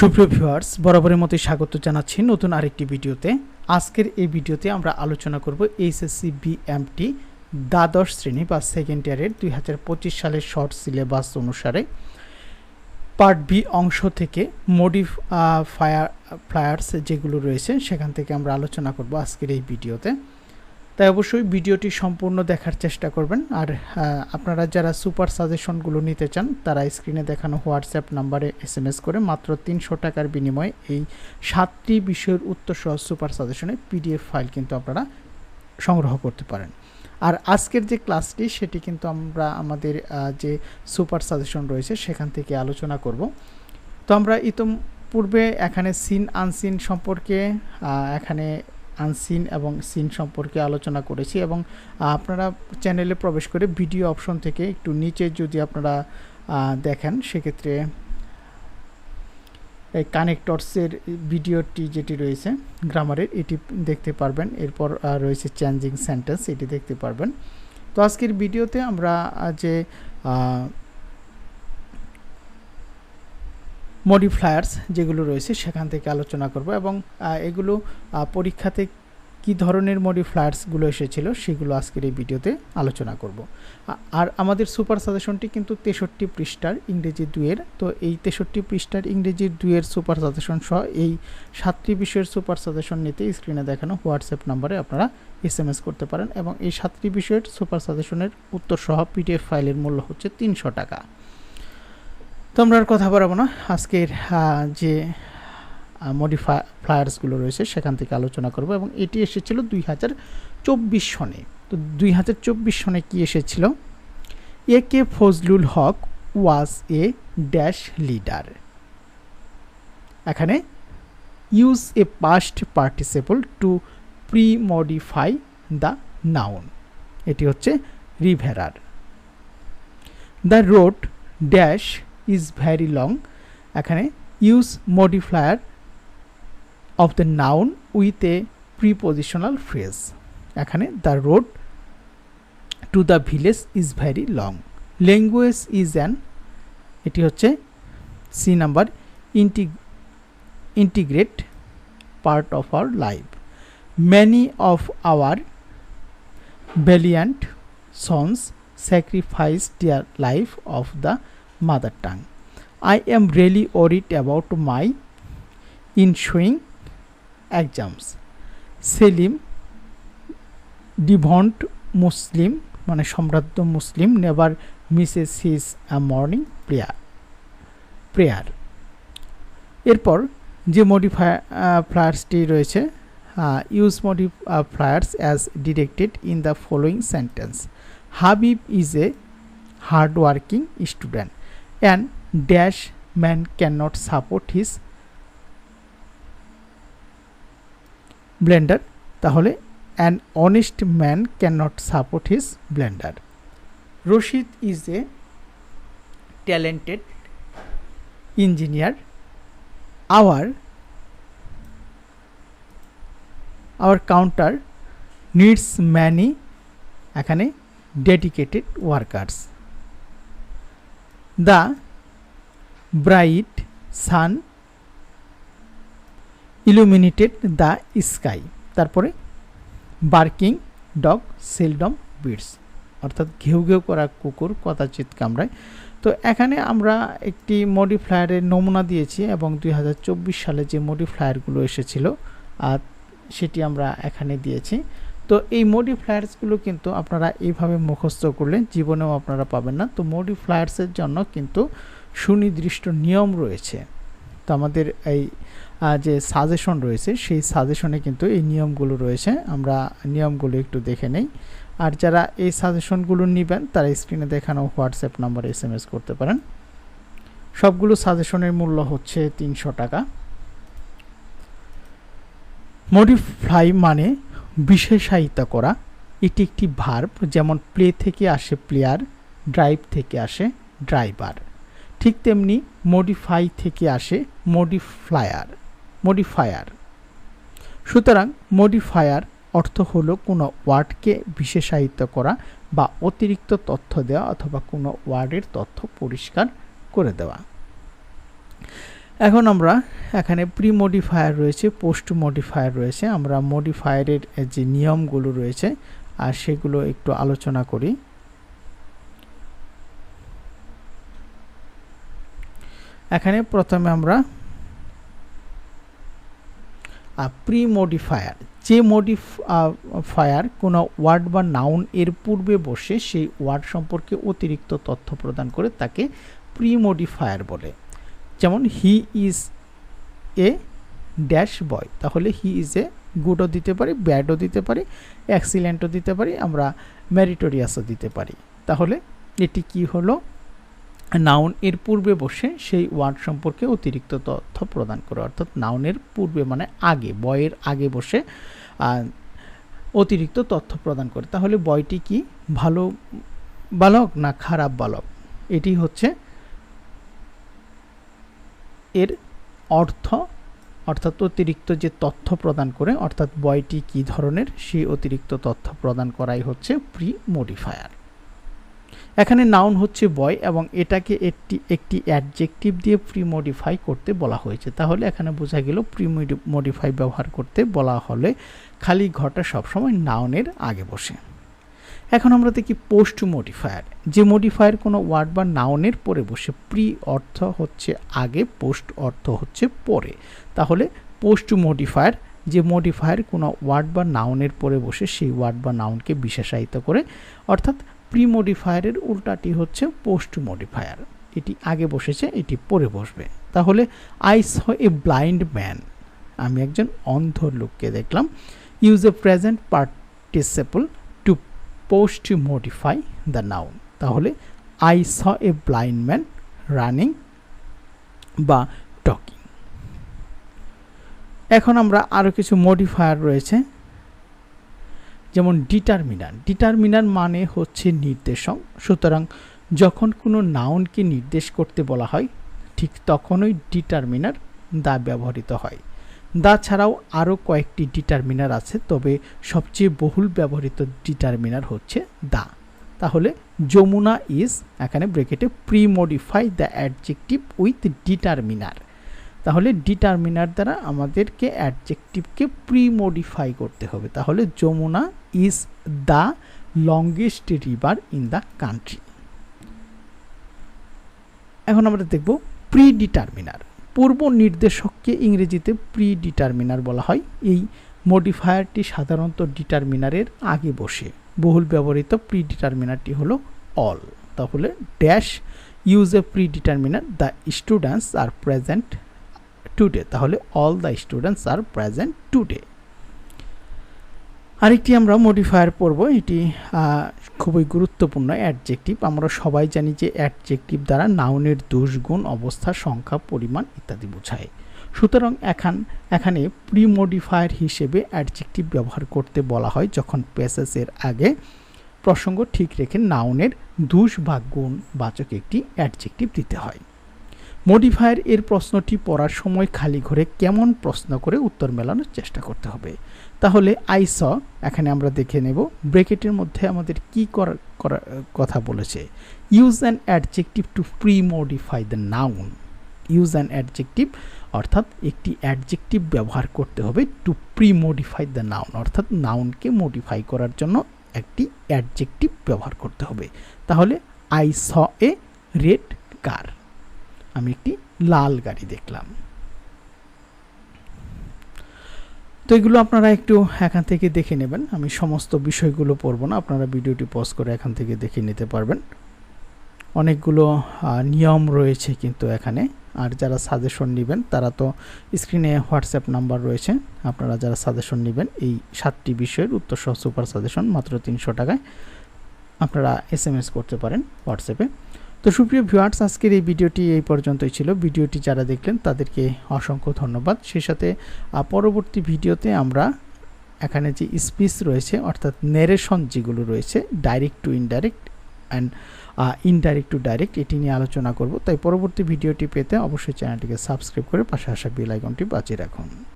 সুপ্রিয় ভিউয়ার্স, বরাবরের মতোই স্বাগত জানাচ্ছি নতুন আরেকটি ভিডিওতে। আজকের এই ভিডিওতে আমরা আলোচনা করব এইচএসসি বিএমটি দ্বাদশ শ্রেণি বা সেকেন্ড ইয়ারের দুই হাজার পঁচিশ সালের শর্ট সিলেবাস অনুসারে। পার্ট বি অংশ থেকে মডিফ ফায়ার ফ্লায়ার্স যেগুলো রয়েছে, সেখান থেকে আমরা আলোচনা করব আজকের এই ভিডিওতে। তাই অবশ্যই ভিডিওটি সম্পূর্ণ দেখার চেষ্টা করবেন। আর আপনারা যারা সুপার সাজেশনগুলো নিতে চান, তারা স্ক্রিনে দেখানো হোয়াটসঅ্যাপ নাম্বারে এস এম এস করে মাত্র তিনশো টাকার বিনিময়ে এই সাতটি বিষয়ের উত্তর সহ সুপার সাজেশনের পিডিএফ ফাইল কিন্তু আপনারা সংগ্রহ করতে পারেন। আর আজকের যে ক্লাসটি, সেটি কিন্তু আমরা আমাদের যে সুপার সাজেশন রয়েছে, সেখান থেকে আলোচনা করব। তো আমরা ইতম, পূর্বে এখানে সিন আনসিন সম্পর্কে এখানে আনসিন এবং সিন সম্পর্কে আলোচনা করেছি এবং আপনারা চ্যানেলে প্রবেশ করে ভিডিও অপশন থেকে একটু নিচে যদি আপনারা দেখেন, সেক্ষেত্রে এই কানেক্টরসের ভিডিওটি যেটি রয়েছে, গ্রামারের, এটি দেখতে পারবেন। এরপর রয়েছে চেঞ্জিং সেন্টেন্স, এটি দেখতে পারবেন। তো আজকের ভিডিওতে আমরা যে মডিফায়ার্স যেগুলো রয়েছে সেখান থেকে আলোচনা করব এবং এগুলো পরীক্ষাতে কি ধরনের মডিফায়ার্সগুলো এসেছিল সেগুলো আজকের এই ভিডিওতে আলোচনা করব। আর আমাদের সুপার সাজেশনটি কিন্তু তেষট্টি পৃষ্ঠার ইংরেজি দুয়ের তো এই তেষট্টি পৃষ্ঠার ইংরেজি দুয়ের সুপার সাজেশন সহ এই সাতটি বিষয়ের সুপার সাজেশন নিতে স্ক্রিনে দেখানো হোয়াটসঅ্যাপ নাম্বারে আপনারা এস এম এস করতে পারেন এবং এই সাতটি বিষয়ের সুপার সাজেশনের উত্তর সহ পিডিএফ ফাইলের মূল্য হচ্ছে তিনশো টাকা। তো আমরা আর কথা বাড়াবো না। আজকের যে মডিফাই ফ্লায়ার্সগুলো রয়েছে সেখান থেকে আলোচনা করব এবং এটি এসেছিল দুই হাজার চব্বিশ সনে। তো দুই হাজার চব্বিশ সনে কী এসেছিল? A K Fazlul Haq was a dash leader. এখানে use a past participle to premodify the noun. এটি হচ্ছে রিভেরার। The road dash is very long এখানে use modifier of the noun with a prepositional phrase এখানে the road to the village is very long language is an এটি হচ্ছে C number ইন্টি integrate part of our life many of our valiant sons sacrifice their life of the mother tongue I am really worried about my ensuing exams. Salim ডিভন্ট Muslim মানে সম্রাদ্ধ Muslim never misses his morning prayer prayer এরপর যে modifier ফ্লায়ার্সটি রয়েছে use modifiers as directed in the following sentence Habib is a hard working student dash man can not support his blender তাহলে honest man can not support his blender Rashid is a talented engineer our our counter needs many এখানে dedicated workers the bright sun illuminated the sky. তারপরে barking dog seldom bites অর্থাৎ ঘেউ ঘেউ করা কুকুর কদাচিৎ কামড়ায়। তো এখানে আমরা একটি মডিফ্লায়ারের নমুনা দিয়েছি এবং দুই হাজার চব্বিশ সালে যে মডিফ্লায়ারগুলো এসেছিল আর সেটি আমরা এখানে দিয়েছি। তো এই মডিফ্লায়ার্সগুলো কিন্তু আপনারা এইভাবে মুখস্থ করলে জীবনেও আপনারা পাবেন না। তো মডিফ্লায়ার্সের জন্য কিন্তু সুনির্দিষ্ট নিয়ম রয়েছে। তো আমাদের এই যে সাজেশন রয়েছে, সেই সাজেশনে কিন্তু এই নিয়মগুলো রয়েছে। আমরা নিয়মগুলো একটু দেখে নেই। আর যারা এই সাজেশনগুলো নেবেন, তারা স্ক্রিনে দেখানো হোয়াটসঅ্যাপ নাম্বারে এস এম এস করতে পারেন। সবগুলো সাজেশনের মূল্য হচ্ছে তিনশো টাকা। মডিফাই মানে বিশেষায়িত করা। এটি একটি ভার্ব যেমন প্লে থেকে আসে প্লেয়ার ড্রাইভ থেকে আসে ড্রাইভার ঠিক তেমনি মডিফাই থেকে আসে মডিফ্লায়ার মডিফায়ার সুতরাং মডিফায়ার অর্থ হলো কোনো ওয়ার্ডকে বিশেষায়িত করা বা অতিরিক্ত তথ্য দেওয়া অথবা কোনো ওয়ার্ডের তথ্য পরিষ্কার করে দেওয়া। এখন আমরা এখানে প্রি মডিফায়ার রয়েছে পোস্ট মডিফায়ার রয়েছে। আমরা মডিফায়ারের যে নিয়মগুলো রয়েছে, আর সেগুলো একটু আলোচনা করি। এখানে প্রথমে আমরা প্রি মডিফায়ার যে মডিফায়ার কোনো ওয়ার্ড বা নাউন এর পূর্বে বসে, সেই ওয়ার্ড সম্পর্কে অতিরিক্ত তথ্য প্রদান করে তাকে প্রি মডিফায়ার বলে। যেমন he is a dash boy তাহলে হি ইজ এ গুডও দিতে পারি ব্যাডও দিতে পারি অ্যাক্সিলেন্টও দিতে পারি, আমরা ম্যারিটোরিয়াসও দিতে পারি। তাহলে এটি কি হলো? নাউন এর পূর্বে বসে সেই ওয়ার্ড সম্পর্কে অতিরিক্ত তথ্য প্রদান করে, অর্থাৎ নাউনের পূর্বে মানে আগে বয়ের আগে বসে অতিরিক্ত তথ্য প্রদান করে। তাহলে বয়টি কি? ভালো বালক না খারাপ বালক? এটি হচ্ছে এর অর্থ, অর্থাৎ অতিরিক্ত যে তথ্য প্রদান করে, অর্থাৎ বয়টি কি ধরনের, সেই অতিরিক্ত তথ্য প্রদান করাই হচ্ছে প্রি মডিফায়ার এখানে নাউন হচ্ছে বয় এবং এটাকে একটি একটি অ্যাডজেক্টিভ দিয়ে প্রি মডিফাই করতে বলা হয়েছে। তাহলে এখানে বোঝা গেল প্রি মডিফাই ব্যবহার করতে বলা হলে খালি ঘরটা সবসময় নাউনের আগে বসে। এখন আমরা দেখি পোস্ট মডিফায়ার যে মডিফায়ার কোনো ওয়ার্ড বা নাউনের পরে বসে প্রি অর্থ হচ্ছে আগে পোস্ট অর্থ হচ্ছে পরে। তাহলে পোস্ট মডিফায়ার যে মডিফায়ার কোনো ওয়ার্ড বা নাউনের পরে বসে সেই ওয়ার্ড বা নাউনকে বিশেষায়িত করে, অর্থাৎ প্রি মডিফায়ারের উল্টাটি হচ্ছে পোস্ট মডিফায়ার এটি আগে বসেছে, এটি পরে বসবে। তাহলে I saw a blind man আমি একজন অন্ধ লোককে দেখলাম। Use a present participle to postmodify the noun তাহলে I saw a blind man running বা টকিং এখন আমরা আরও কিছু মডিফায়ার রয়েছে। যেমন ডিটারমিনার ডিটারমিনার মানে হচ্ছে নির্দেশক। সুতরাং যখন কোনো নাউনকে নির্দেশ করতে বলা হয়, ঠিক তখনই ডিটারমিনার দা ব্যবহৃত হয়। দা ছাড়াও আরও কয়েকটি ডিটারমিনার আছে, তবে সবচেয়ে বহুল ব্যবহৃত ডিটারমিনার হচ্ছে দা। তাহলে যমুনা ইজ এখানে ব্রেকেটে premodify the adjective with determiner তাহলে ডিটারমিনার দ্বারা আমাদেরকে অ্যাডজেক্টিভকে প্রি মডিফাই করতে হবে। তাহলে Jamuna is the longest river in the country এখন আমরা দেখব প্রি ডিটারমিনার পূর্ব নির্দেশককে ইংরেজিতে প্রি ডিটারমিনার বলা হয়। এই মডিফায়ারটি সাধারণত ডিটারমিনারের আগে বসে। বহুল ব্যবহৃত প্রি ডিটারমিনারটি হলো অল। তাহলে dash use a predeterminer the students are present today. তাহলে all the students are present today. আরেকটি আমরা মডিফায়ার পড়ব। এটি খুবই গুরুত্বপূর্ণ অ্যাডজেক্টিভ আমরা সবাই জানি যে অ্যাডজেক্টিভ দ্বারা নাউনের দোষ গুণ অবস্থা, সংখ্যা, পরিমাণ ইত্যাদি বোঝায়। সুতরাং এখান, এখানে প্রি মডিফায়ার হিসেবে অ্যাডজেক্টিভ ব্যবহার করতে বলা হয় যখন প্যাসেসের আগে প্রসঙ্গ ঠিক রেখে নাউনের দুষ বা গুণ বাচক একটি অ্যাডজেক্টিভ দিতে হয়। মডিফায়ার এর প্রশ্নটি পড়ার সময় খালি ঘরে কেমন প্রশ্ন করে উত্তর মেলানোর চেষ্টা করতে হবে। তাহলে আই স এখানে আমরা দেখে নেব। ব্রেকেটের মধ্যে আমাদের কি করার কথা বলেছে। Use an adjective to premodify the noun use an adjective অর্থাৎ একটি অ্যাডজেক্টিভ ব্যবহার করতে হবে to pre modify the noun অর্থাৎ নাউনকে মডিফাই করার জন্য একটি অ্যাডজেক্টিভ ব্যবহার করতে হবে। তাহলে I saw a red car আমি একটি লাল গাড়ি দেখলাম। তো এগুলো আপনারা একটু এখান থেকে দেখে নেবেন। আমি সমস্ত বিষয়গুলো পড়ব না, আপনারা ভিডিওটি পজ করে এখান থেকে দেখে নিতে পারবেন। অনেকগুলো নিয়ম রয়েছে কিন্তু এখানে। আর যারা সাজেশন নেবেন, তারা তো স্ক্রিনে হোয়াটসঅ্যাপ নাম্বার রয়েছে। আপনারা যারা সাজেশন নেবেন, এই সাতটি বিষয়ের উত্তর সহ সুপার সাজেশন মাত্র তিনশো টাকায় আপনারা এস করতে পারেন হোয়াটসঅ্যাপে তো সুপ্রিয় ভিউয়ার্স আজকের এই ভিডিওটি এই পর্যন্তই ছিল। ভিডিওটি যারা দেখলেন, তাদেরকে অসংখ্য ধন্যবাদ। সেই সাথে পরবর্তী ভিডিওতে আমরা এখানে যে স্পিচ রয়েছে, অর্থাৎ নেরেশন যেগুলো রয়েছে direct to indirect and indirect to direct এটি নিয়ে আলোচনা করব। তাই পরবর্তী ভিডিওটি পেতে অবশ্যই চ্যানেলটিকে সাবস্ক্রাইব করে পাশে আসা বেল আইকনটি বাজিয়ে রাখুন।